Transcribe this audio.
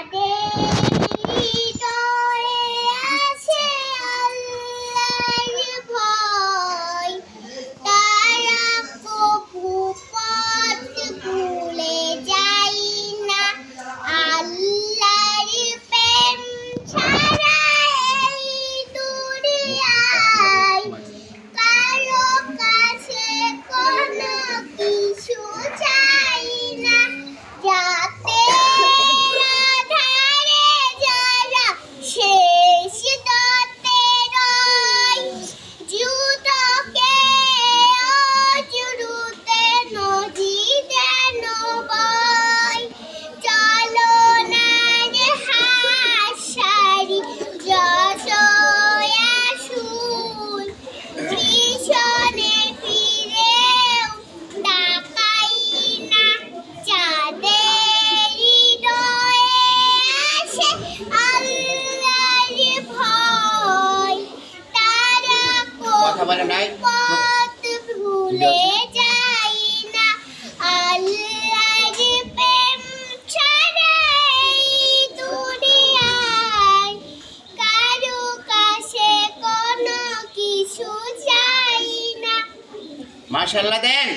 Ade. মানে নাই? ভুলে যাই না আল্লাহর প্রেম ছাড়া দুনিয়ায় কারও কাছে কোনো কিছু চাই না মাশাআল্লাহ দেন।